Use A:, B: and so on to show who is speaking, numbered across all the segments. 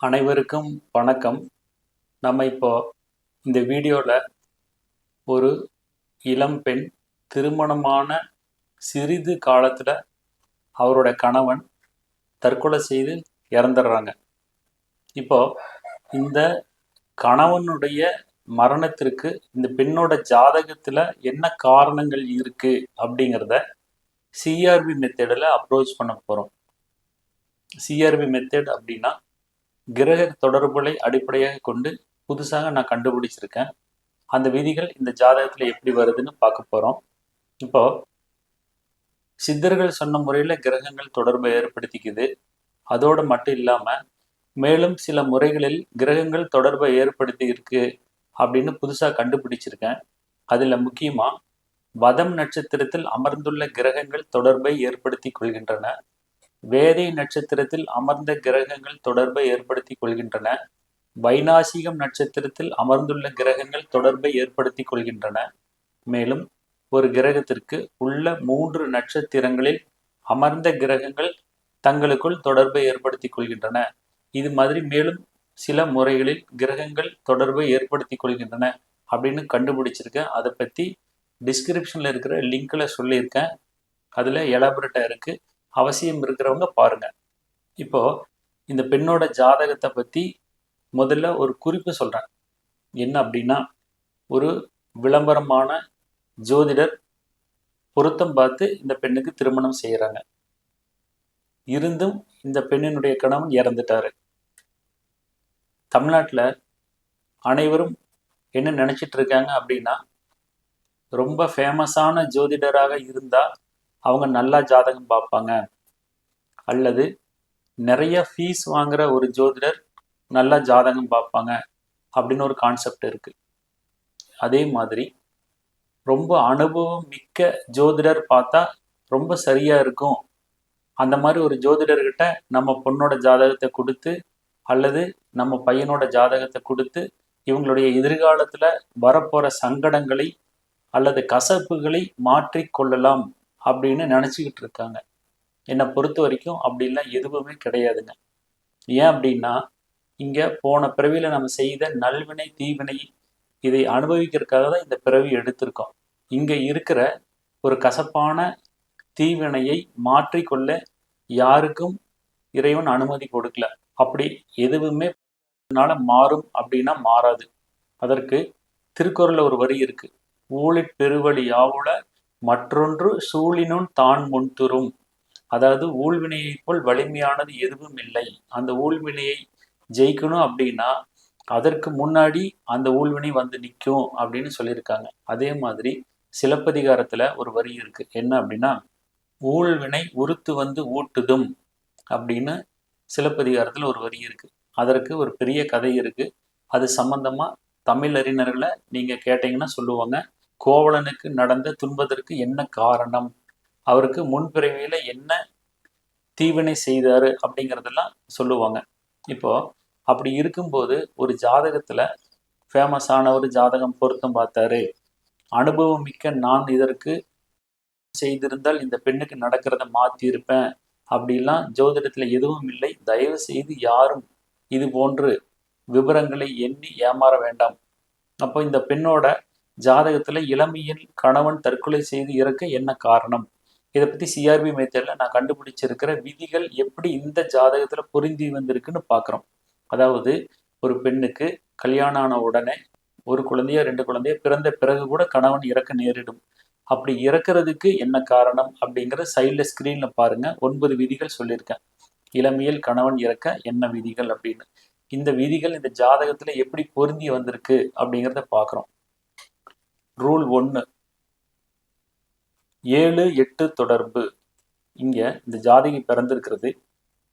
A: அனைவருக்கும் வணக்கம். நம்ம இப்போ இந்த வீடியோவில் ஒரு இளம்பெண் திருமணமான சிறிது காலத்தில் அவரோட கணவன் தற்கொலை செய்து இறந்துடுறாங்க. இப்போ இந்த கணவனுடைய மரணத்திற்கு இந்த பெண்ணோட ஜாதகத்தில் என்ன காரணங்கள் இருக்குது அப்படிங்கிறத சிஆர்பி மெத்தடில் அப்ரோச் பண்ண போகிறோம் சிஆர்பி மெத்தட் அப்படின்னா கிரக தொடர்புகளை அடிப்படையாக கொண்டு புதுசாக நான் கண்டுபிடிச்சிருக்கேன். அந்த விதிகள் இந்த ஜாதகத்தில் எப்படி வருதுன்னு பார்க்க போகிறோம் இப்போ சித்தர்கள் சொன்ன முறையில் கிரகங்கள் தொடர்பை ஏற்படுத்திக்குது. அதோடு மட்டும் இல்லாமல் மேலும் சில முறைகளில் கிரகங்கள் தொடர்பை ஏற்படுத்தி இருக்கு அப்படின்னு புதுசாக கண்டுபிடிச்சிருக்கேன். அதில் முக்கியமாக வதம் நட்சத்திரத்தில் அமர்ந்துள்ள கிரகங்கள் தொடர்பை ஏற்படுத்தி கொள்கின்றன. வேதை நட்சத்திரத்தில் அமர்ந்த கிரகங்கள் தொடர்பை ஏற்படுத்தி கொள்கின்றன. வைநாசிகம் நட்சத்திரத்தில் அமர்ந்துள்ள கிரகங்கள் தொடர்பை ஏற்படுத்தி கொள்கின்றன. மேலும் ஒரு கிரகத்திற்கு உள்ள மூன்று நட்சத்திரங்களில் அமர்ந்த கிரகங்கள் தங்களுக்குள் தொடர்பை ஏற்படுத்தி கொள்கின்றன. இது மாதிரி மேலும் சில முறைகளில் கிரகங்கள் தொடர்பை ஏற்படுத்தி கொள்கின்றன அப்படின்னு கண்டுபிடிச்சிருக்கேன். அதை பற்றி டிஸ்கிரிப்ஷனில் இருக்கிற லிங்கில் சொல்லியிருக்கேன். அதில் எலாபரேட்டாக இருக்குது அவசியம் இருக்கிறவங்க பாருங்க. இப்போ இந்த பெண்ணோட ஜாதகத்தை பற்றி முதல்ல ஒரு குறிப்பு சொல்கிறேன் என்ன அப்படின்னா ஒரு விளம்பரமான ஜோதிடர் பொருத்தம் பார்த்து இந்த பெண்ணுக்கு திருமணம் செய்கிறாங்க இருந்தும் இந்த பெண்ணினுடைய கணவன் இறந்துட்டாரு. தமிழ்நாட்டில் அனைவரும் என்ன நினச்சிட்டு இருக்காங்க அப்படின்னா ரொம்ப ஃபேமஸான ஜோதிடராக இருந்தால் அவங்க நல்லா ஜாதகம் பார்ப்பாங்க. அல்லது நிறைய ஃபீஸ் வாங்குற ஒரு ஜோதிடர் நல்லா ஜாதகம் பார்ப்பாங்க அப்படின்னு ஒரு கான்செப்ட் இருக்கு. அதே மாதிரி ரொம்ப அனுபவம் மிக்க ஜோதிடர் பார்த்தா ரொம்ப சரியா இருக்கும். அந்த மாதிரி ஒரு ஜோதிடர்கிட்ட நம்ம பொண்ணோட ஜாதகத்தை கொடுத்து அல்லது நம்ம பையனோட ஜாதகத்தை கொடுத்து இவங்களுடைய எதிர்காலத்தில் வரப்போகிற சங்கடங்களை அல்லது கசப்புகளை மாற்றி கொள்ளலாம். அப்படின்னு நினச்சிக்கிட்டு இருக்காங்க. என்னை பொறுத்த வரைக்கும் அப்படிலாம் எதுவுமே கிடையாதுங்க. ஏன் அப்படின்னா இங்கே போன பிறவியில் நம்ம செய்த நல்வினை தீவினை இதை அனுபவிக்கிறதுக்காக தான் இந்த பிறவி எடுத்திருக்கோம். இங்கே இருக்கிற ஒரு கசப்பான தீவினையை மாற்றிக்கொள்ள யாருக்கும் இறைவன் அனுமதி கொடுக்கல. அப்படி எதுவுமே மாறும் அப்படின்னா மாறாது. அதற்கு திருக்குறளில் ஒரு வரி இருக்கு. ஊழிற் பெருவழி யாவுல மற்றொன்று சூழினும் தான் முன்துரும் அதாவது ஊழ்வினையைப் போல் வலிமையானது எதுவும் இல்லை. அந்த ஊழ்வினையை ஜெயிக்கணும் அப்படின்னா அதற்கு முன்னாடி அந்த ஊழ்வினை வந்து நிற்கும் அப்படின்னு சொல்லியிருக்காங்க. அதே மாதிரி சிலப்பதிகாரத்துல ஒரு வரி இருக்கு. என்ன அப்படின்னா ஊழ்வினை உறுத்து வந்து ஊட்டுதும் அப்படின்னு சிலப்பதிகாரத்துல ஒரு வரி இருக்கு. அதற்கு ஒரு பெரிய கதை இருக்கு. அது சம்பந்தமா தமிழறிஞர்களை நீங்கள் நீங்க கேட்டீங்கன்னா சொல்லுவாங்க. கோவலனுக்கு நடந்த துன்பதற்கு என்ன காரணம்? அவருக்கு முன்பிறவியில் என்ன தீவினை செய்தார் அப்படிங்கிறதெல்லாம் சொல்லுவாங்க. இப்போது அப்படி இருக்கும்போது ஒரு ஜாதகத்தில் ஃபேமஸான ஒரு ஜாதகம் பொருத்தம் பார்த்தாரு. அனுபவம் மிக்க நான் இதற்கு செய்திருந்தால் இந்த பெண்ணுக்கு நடக்கிறத மாற்றியிருப்பேன் அப்படிலாம் ஜோதிடத்தில் எதுவும் இல்லை. தயவு செய்து யாரும் இது போன்று விவரங்களை எண்ணி ஏமாற வேண்டாம். அப்போ இந்த பெண்ணோட ஜாதகத்துல இளமையில் கணவன் தற்கொலை செய்து இறக்க என்ன காரணம்? இதை பத்தி சிஆர்பி மெத்தட்ல நான் கண்டுபிடிச்சிருக்கிற விதிகள் எப்படி இந்த ஜாதகத்துல பொருந்தி வந்திருக்குன்னு பாக்குறோம். அதாவது ஒரு பெண்ணுக்கு கல்யாணம் ஆன உடனே ஒரு குழந்தையோ ரெண்டு குழந்தைய பிறந்த பிறகு கூட கணவன் இறக்க நேரிடும். அப்படி இறக்குறதுக்கு என்ன காரணம் அப்படிங்கிற சைடில் ஸ்க்ரீனில் பாருங்கள் ஒன்பது விதிகள் சொல்லியிருக்கேன். இளமையில் கணவன் இறக்க என்ன விதிகள் அப்படின்னு. இந்த விதிகள் இந்த ஜாதகத்தில் எப்படி பொருந்தி வந்திருக்கு அப்படிங்கிறத பார்க்குறோம் ரூல் ஒன்று ஏழு எட்டு தொடர்பு. இங்கே இந்த ஜாதகி பிறந்திருக்கிறது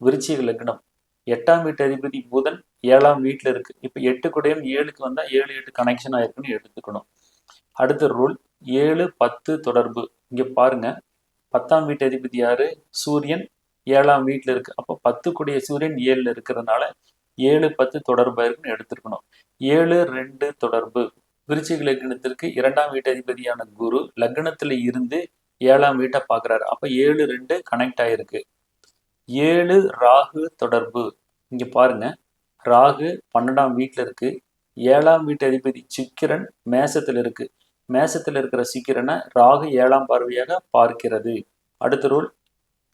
A: விருச்சிக லக்னம். எட்டாம் வீட்டு அதிபதி புதன் ஏழாம் வீட்டில் இருக்கு. இப்போ எட்டு கூடயும் ஏழுக்கு வந்தால் ஏழு எட்டு கனெக்ஷன் ஆயிருக்குன்னு எடுத்துக்கணும். அடுத்த ரூல் ஏழு பத்து தொடர்பு. இங்கே பாருங்க. பத்தாம் வீட்டு அதிபதி யாரு? சூரியன். ஏழாம் வீட்டில் இருக்கு. அப்போ பத்து கூடிய சூரியன் ஏழில் இருக்கிறதுனால ஏழு பத்து தொடர்பு இருக்குன்னு எடுத்துருக்கணும். ஏழு ரெண்டு தொடர்பு. விருச்சிக லக்னத்திற்கு இரண்டாம் வீட்டு அதிபதியான குரு லக்னத்துல இருந்து ஏழாம் வீட்டை பார்க்குறாரு. அப்போ ஏழு ரெண்டு கனெக்ட் ஆயிருக்கு. ஏழு ராகு தொடர்பு. இங்கே பாருங்க. ராகு பன்னெண்டாம் வீட்டில் இருக்கு. ஏழாம் வீட்டு அதிபதி சிக்கிரன் மேசத்தில் இருக்கு. மேசத்தில் இருக்கிற சிக்கிரனை ராகு ஏழாம் பார்வையாக பார்க்கிறது. அடுத்த ரூல்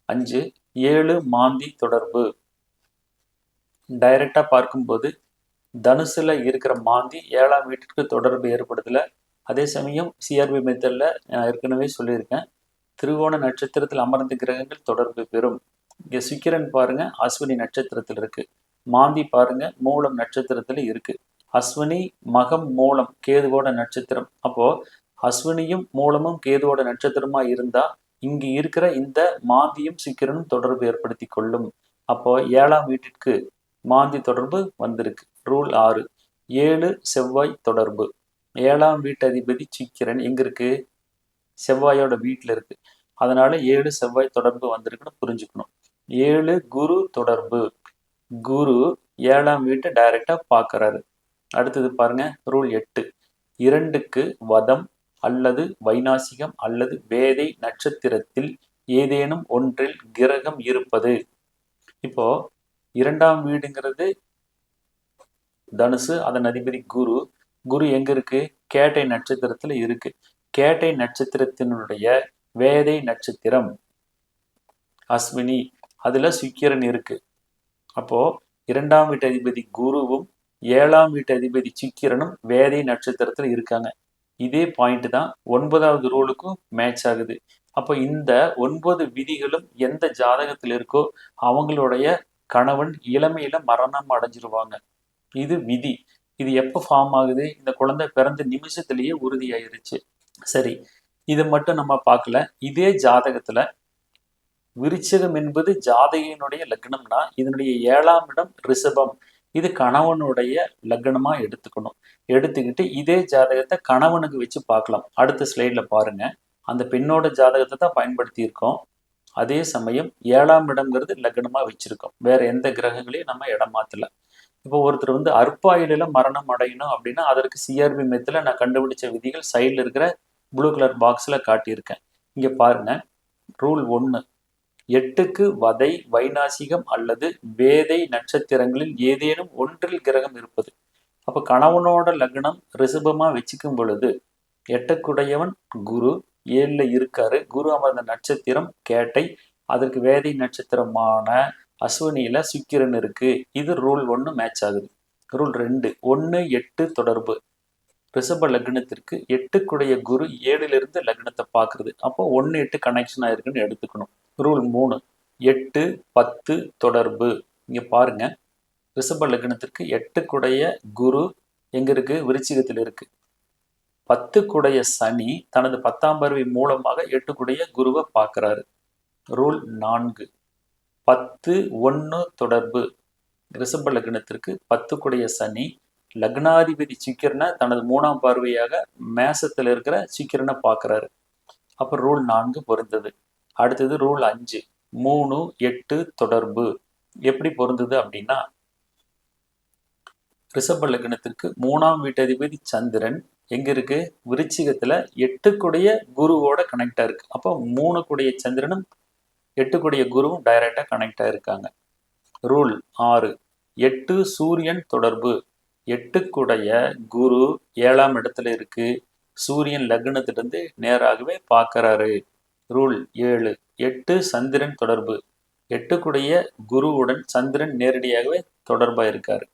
A: அஞ்சு. ஏழு மாந்தி தொடர்பு. டைரக்டாக பார்க்கும்போது தனுசுல இருக்கிற மாந்தி ஏழாம் வீட்டிற்கு தொடர்பு ஏற்படுத்தல. அதே சமயம் சிஆர்பி மெத்தடில் நான் ஏற்கனவே சொல்லியிருக்கேன். திருவோண நட்சத்திரத்தில் அமர்ந்த கிரகங்கள் தொடர்பு பெறும். இங்கே சுக்கிரன் பாருங்க அஸ்வினி நட்சத்திரத்தில் இருக்கு. மாந்தி பாருங்க மூலம் நட்சத்திரத்தில் இருக்கு. அஸ்வினி மகம் மூலம் கேதுவோட நட்சத்திரம். அப்போ அஸ்வினியும் மூலமும் கேதுவோட நட்சத்திரமா இருந்தா இங்கு இருக்கிற இந்த மாந்தியும் சுக்கிரனும் தொடர்பு ஏற்படுத்தி கொள்ளும். அப்போ ஏழாம் வீட்டிற்கு மாந்தி தொடர்பு வந்திருக்கு. ரூல் ஆறு. ஏழு செவ்வாய் தொடர்பு. ஏழாம் வீட்டதிபதி சிக்கிரன் எங்கே இருக்குது செவ்வாயோட வீட்டில் இருக்கு. அதனால் ஏழு செவ்வாய் தொடர்பு வந்திருக்குன்னு புரிஞ்சுக்கணும். ஏழு குரு தொடர்பு. குரு ஏழாம் வீட்டை டைரெக்டாக பார்க்கறாரு அடுத்தது பாருங்க ரூல் எட்டு. இரண்டுக்கு வதம் அல்லது வைநாசிகம் அல்லது வேதை நட்சத்திரத்தில் ஏதேனும் ஒன்றில் கிரகம் இருப்பது. இப்போ இரண்டாம் வீடுங்கிறது தனுசு அதன் அதிபதி குரு. குரு எங்க இருக்கு? கேட்டை நட்சத்திரத்துல இருக்கு. கேட்டை நட்சத்திரத்தினுடைய வேதை நட்சத்திரம் அஸ்வினி. அதுல சுக்கிரன் இருக்கு. அப்போ இரண்டாம் வீட்டு அதிபதி குருவும் ஏழாம் வீட்டு அதிபதி சுக்கிரனும் வேதை நட்சத்திரத்துல இருக்காங்க. இதே பாயிண்ட் தான் ஒன்பதாவது ரூலுக்கும் மேட்ச் ஆகுது. அப்போ இந்த ஒன்பது விதிகளும் எந்த ஜாதகத்தில் இருக்கோ அவங்களுடைய கணவன் இளமையில மரணம் அடைஞ்சிருவாங்க. இது விதி. இது எப்போ ஃபார்ம் ஆகுது? இந்த குழந்தை பிறந்த நிமிஷத்துலேயே உறுதியாயிருச்சு. சரி இதை மட்டும் நம்ம பார்க்கல. இதே ஜாதகத்துல விருச்சகம் என்பது ஜாதகியினுடைய லக்னம்னா இதனுடைய ஏழாம் இடம் ரிஷபம். இது கணவனுடைய லக்னமா எடுத்துக்கணும். எடுத்துக்கிட்டு இதே ஜாதகத்தை கணவனுக்கு வச்சு பார்க்கலாம். அடுத்த ஸ்லைட்ல பாருங்க. அந்த பெண்ணோட ஜாதகத்தை தான் பயன்படுத்தி இருக்கோம் அதே சமயம் ஏழாம் இடம்ங்கிறது லக்னமா வச்சிருக்கோம். வேற எந்த கிரகங்களையும் நம்ம இடம் மாத்தல. இப்போ ஒருத்தர் வந்து அற்பாயில மரணம் அடையணும் அப்படின்னா அதற்கு சிஆர்பி மெத்தில் நான் கண்டுபிடிச்ச விதிகள் சைடில் இருக்கிற ப்ளூ கலர் பாக்ஸில் காட்டியிருக்கேன். இங்கே பாருங்க. ரூல் ஒன்று எட்டுக்கு வதை வைநாசிகம் அல்லது வேதை நட்சத்திரங்களில் ஏதேனும் ஒன்றில் கிரகம் இருப்பது. அப்போ கணவனோட லக்னம் ரிசபமாக வச்சுக்கும் பொழுது எட்டுக்குடையவன் குரு ஏழில் இருக்காரு. குரு அமர்ந்த நட்சத்திரம் கேட்டை. அதற்கு வேதை நட்சத்திரமான அஸ்வினியில் சுக்கிரன் இருக்குது இது ரூல் ஒன்று மேட்ச் ஆகுது. ரூல் ரெண்டு ஒன்று எட்டு தொடர்பு. ரிஷப லக்னத்திற்கு எட்டுக்குடைய குரு ஏழிலிருந்து லக்னத்தை பார்க்குறது. அப்போ ஒன்று எட்டு கனெக்ஷன் ஆயிருக்குன்னு எடுத்துக்கணும். ரூல் மூணு எட்டு பத்து தொடர்பு. இங்கே பாருங்கள் ரிஷப லக்னத்திற்கு எட்டுக்குடைய குரு எங்கே இருக்குது விருச்சிகத்தில் இருக்குது பத்துக்குடைய சனி தனது பத்தாம் பருவி மூலமாக எட்டுக்குடைய குருவை பார்க்குறாரு. ரூல் நான்கு பத்து ஒன்று தொடர்பு. ரிஷப லக்னத்திற்கு பத்துக்குடைய சனி. லக்னாதிபதி சீக்கிரனை தனது மூணாம் பார்வையாக மேசத்தில் இருக்கிற சீக்கிரனை பார்க்குறாரு. அப்போ ரூல் நான்கு பொருந்தது. அடுத்தது ரூல் அஞ்சு. மூணு எட்டு தொடர்பு. எப்படி பொருந்தது அப்படின்னா ரிஷப லக்னத்திற்கு மூணாம் வீட்டதிபதி சந்திரன் எங்க இருக்கு? விருச்சிகத்துல எட்டுக்குடைய குருவோட கனெக்டா இருக்கு. அப்போ மூணுக்குடைய சந்திரனும் எட்டுக்குடைய குருவும் டைரக்டாக கனெக்ட் ஆகிருக்காங்க ரூல் ஆறு எட்டு சூரியன் தொடர்பு. எட்டுக்குடைய குரு ஏழாம் இடத்துல இருக்கு. சூரியன் லக்னத்திலிருந்து நேராகவே பார்க்கறாரு. ரூல் ஏழு எட்டு சந்திரன் தொடர்பு. எட்டுக்குடைய குருவுடன் சந்திரன் நேரடியாகவே தொடர்பாக இருக்காரு.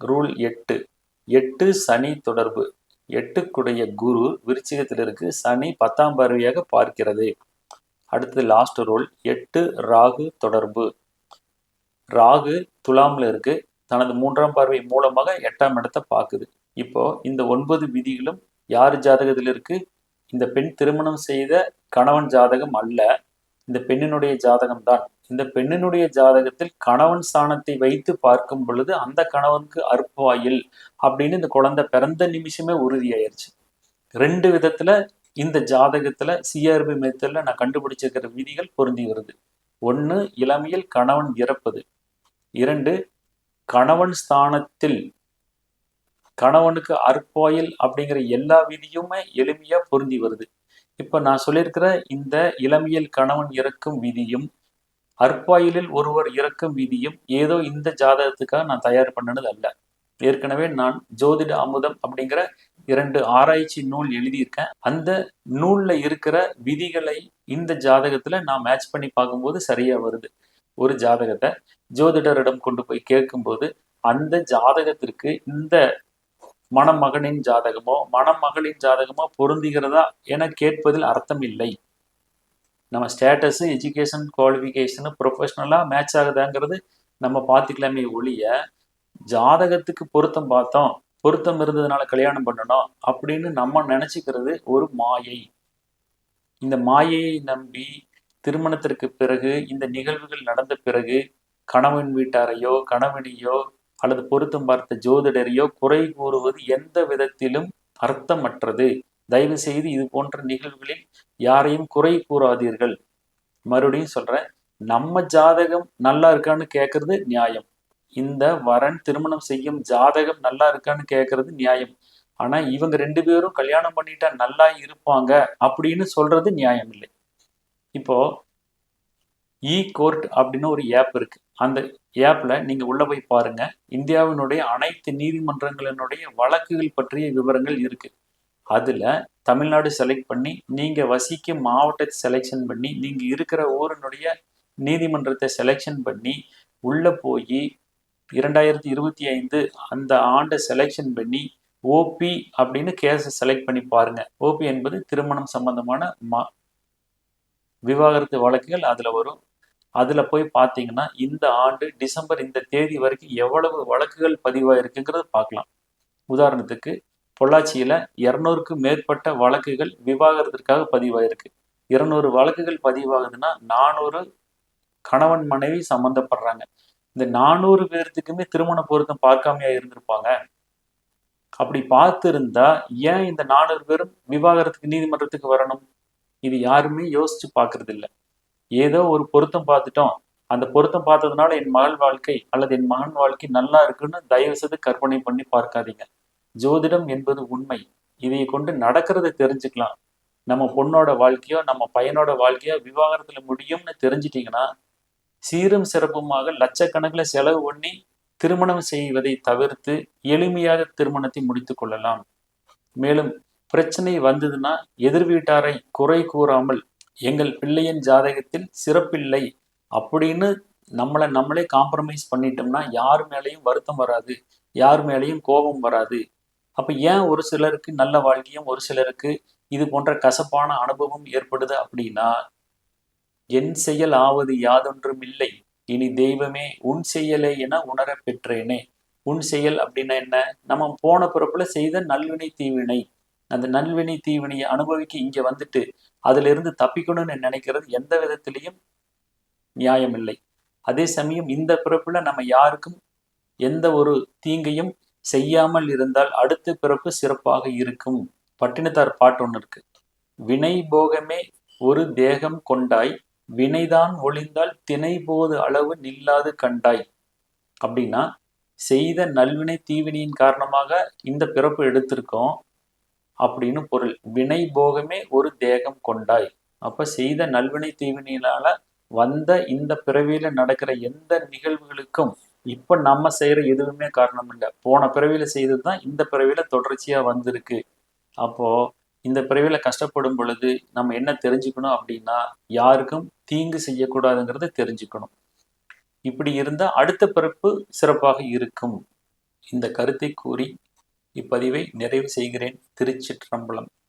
A: ரூல் எட்டு எட்டு சனி தொடர்பு. எட்டுக்குடைய குரு விருச்சிகத்தில் இருக்கு சனி பத்தாம் பார்வையாக பார்க்கிறது. அடுத்தது லாஸ்ட் ரோல் எட்டு ராகு தொடர்பு. ராகு துலாமில் இருக்கு. தனது மூன்றாம் பார்வை மூலமாக எட்டாம் இடத்தை பார்க்குது. இப்போ இந்த ஒன்பது விதிகளும் யார் ஜாதகத்தில் இருக்கு? இந்த பெண் திருமணம் செய்த கணவன் ஜாதகம் அல்ல. இந்த பெண்ணினுடைய ஜாதகம் தான். இந்த பெண்ணினுடைய ஜாதகத்தில் கணவன் ஸ்தானத்தை வைத்து பார்க்கும் பொழுது அந்த கணவனுக்கு அற்பாயில் அப்படின்னு இந்த குழந்தை பிறந்த நிமிஷமே உறுதியாயிருச்சு. ரெண்டு விதத்துல இந்த ஜாதகத்துல சிஆர்பி மெத்தட்ல நான் கண்டுபிடிச்சிருக்கிற விதிகள் பொருந்தி வருது. ஒன்று இளமையில் கணவன் இறப்பது. இரண்டு கணவன் ஸ்தானத்தில் கணவனுக்கு அற்பாயில் அப்படிங்கிற எல்லா விதியுமே எளிமையா பொருந்தி வருது. இப்ப நான் சொல்லியிருக்கிற இந்த இளமையில் கணவன் இறக்கும் விதியும் அற்பாயிலில் ஒருவர் இறக்கும் விதியும் ஏதோ இந்த ஜாதகத்துக்காக நான் தயார் பண்ணனது அல்ல. ஏற்கனவே நான் ஜோதிட அமுதம் அப்படிங்கிற இரண்டு ஆராய்ச்சி நூல் எழுதியிருக்கேன். அந்த நூல்ல இருக்கிற விதிகளை இந்த ஜாதகத்துல நான் மேட்ச் பண்ணி பார்க்கும்போது சரியா வருது. ஒரு ஜாதகத்தை ஜோதிடரிடம் கொண்டு போய் கேட்கும்போது அந்த ஜாதகத்திற்கு இந்த மணமகனின் ஜாதகமோ மணமகளின் ஜாதகமோ பொருந்துகிறதா என கேட்பதில் அர்த்தம் இல்லை. நம்ம ஸ்டேட்டஸு எஜுகேஷன் குவாலிஃபிகேஷனு ப்ரொஃபஷ்னலாக மேட்ச் ஆகுதாங்கிறது நம்ம பார்த்துக்கலாமே ஒழிய ஜாதகத்துக்கு பொருத்தம் பார்த்தோம். பொருத்தம் இருந்ததுனால கல்யாணம் பண்ணணும் அப்படின்னு நம்ம நினச்சிக்கிறது ஒரு மாயை. இந்த மாயையை நம்பி திருமணத்திற்கு பிறகு இந்த நிகழ்வுகள் நடந்த பிறகு கணவன் வீட்டாரையோ கணவனையோ அல்லது பொருத்தம் பார்த்த ஜோதிடரையோ குறை கூறுவது எந்த விதத்திலும் அர்த்தமற்றது. தயவு செய்து இது போன்ற நிகழ்வுகளில் யாரையும் குறை கூறாதீர்கள். மறுபடியும் சொல்றேன் நம்ம ஜாதகம் நல்லா இருக்கான்னு கேட்கறது நியாயம். இந்த வரன் திருமணம் செய்யும் ஜாதகம் நல்லா இருக்கான்னு கேட்கறது நியாயம். ஆனா இவங்க ரெண்டு பேரும் கல்யாணம் பண்ணிட்டா நல்லா இருப்பாங்க அப்படின்னு சொல்றது நியாயம் இல்லை இப்போ e இ கோர்ட் அப்படின்னு ஒரு ஆப் இருக்கு. அந்த ஆப்ல நீங்க உள்ள போய் பாருங்க. இந்தியாவினுடைய அனைத்து நீதிமன்றங்களினுடைய வழக்குகள் பற்றிய விவரங்கள் இருக்கு. அதுல தமிழ்நாடு செலக்ட் பண்ணி நீங்க வசிக்கும் மாவட்டத்தை செலெக்ஷன் பண்ணி நீங்க இருக்கிற ஊரினுடைய நீதிமன்றத்தை செலெக்ஷன் பண்ணி உள்ள போய் இரண்டாயிரத்தி இருபத்தி ஐந்து அந்த ஆண்டை செலெக்ஷன் பண்ணி ஓபி அப்படின்னு கேஸை செலக்ட் பண்ணி பாருங்க. ஓபி என்பது திருமணம் சம்பந்தமான மா விவாகரத்து வழக்குகள் அதுல வரும். அதுல போய் பார்த்தீங்கன்னா இந்த ஆண்டு டிசம்பர் இந்த தேதி வரைக்கும் எவ்வளவு வழக்குகள் பதிவாயிருக்குங்கிறத பார்க்கலாம். உதாரணத்துக்கு பொள்ளாச்சியில இருநூறுக்கு மேற்பட்ட வழக்குகள் விவாகரத்திற்காக பதிவாயிருக்கு. இருநூறு வழக்குகள் பதிவாகுதுன்னா நானூறு கணவன் மனைவி சம்மந்தப்படுறாங்க இந்த நானூறு பேர்த்துக்குமே திருமண பொருத்தம் பார்க்காமையா இருந்திருப்பாங்க. அப்படி பார்த்திருந்தா ஏன் இந்த நானூறு பேரும் விவாகரத்துக்கு நீதிமன்றத்துக்கு வரணும்? இது யாருமே யோசிச்சு பார்க்கறது இல்லை ஏதோ ஒரு பொருத்தம் பார்த்துட்டோம். அந்த பொருத்தம் பார்த்ததுனால என் மகள் வாழ்க்கை அல்லது என் மகன் வாழ்க்கை நல்லா இருக்குன்னு தயவு செய்து கற்பனை பண்ணி பார்க்காதீங்க. ஜோதிடம் என்பது உண்மை. இதை கொண்டு நடக்கிறத தெரிஞ்சுக்கலாம். நம்ம பொண்ணோட வாழ்க்கையோ நம்ம பையனோட வாழ்க்கையோ விவாகரத்துல முடியும்னு தெரிஞ்சிட்டீங்கன்னா சீரும் சிறப்புமாக லட்சக்கணக்கில் செலவு பண்ணி திருமணம் செய்வதை தவிர்த்து எளிமையாக திருமணத்தை முடித்து கொள்ளலாம். மேலும் பிரச்சனை வந்ததுன்னா எதிர் வீட்டாரை குறை கூறாமல் எங்கள் பிள்ளையின் ஜாதகத்தில் சிறப்பில்லை அப்படின்னு நம்மளை நம்மளே காம்ப்ரமைஸ் பண்ணிட்டோம்னா யார் மேலேயும் வருத்தம் வராது யார் மேலேயும் கோபம் வராது. அப்ப ஏன் ஒரு சிலருக்கு நல்ல வாழ்க்கையும் ஒரு சிலருக்கு இது போன்ற கசப்பான அனுபவம் ஏற்படுது அப்படின்னா என் செயல் ஆவது யாதொன்றும் இல்லை. இனி தெய்வமே உன் செயலே என உணர பெற்றேனே. உன் செயல் அப்படின்னா என்ன? நம்ம போன பிறப்புல செய்த நல்வினை தீவினை. அந்த நல்வினை தீவினையை அனுபவிக்க இங்க வந்துட்டு அதுல இருந்து தப்பிக்கணும்னு நினைக்கிறது எந்த விதத்திலையும் நியாயம் இல்லை அதே சமயம் இந்த பிறப்புல நம்ம யாருக்கும் எந்த ஒரு தீங்கையும் செய்யாமல் இருந்தால் அடுத்த பிறப்பு சிறப்பாக இருக்கும். பட்டினத்தார் பாட்டு ஒன்று இருக்கு. வினை போகமே ஒரு தேகம் கொண்டாய் வினைதான் ஒளிந்தால் தினை போது அளவு நில்லாது கண்டாய். அப்படின்னா செய்த நல்வினை தீவினையின் காரணமாக இந்த பிறப்பு எடுத்திருக்கோம் அப்படின்னு பொருள். வினை போகமே ஒரு தேகம் கொண்டாய். அப்ப செய்த நல்வினை தீவினையினால வந்த இந்த பிறவியில நடக்கிற எந்த நிகழ்வுகளுக்கும் இப்ப நம்ம செய்யற எதுவுமே காரணம் இல்லை போன பிறவியில செய்தது தான் இந்த பிறவியில தொடர்ச்சியா வந்திருக்கு. அப்போ இந்த பிறவியில் கஷ்டப்படும் பொழுது நம்ம என்ன தெரிஞ்சுக்கணும் அப்படின்னா யாருக்கும் தீங்கு செய்யக்கூடாதுங்கிறத தெரிஞ்சுக்கணும். இப்படி இருந்தா அடுத்த பிறப்பு சிறப்பாக இருக்கும். இந்த கருத்தை கூறி இப்பதிவை நிறைவு செய்கிறேன். திருச்சிற்றம்பலம்.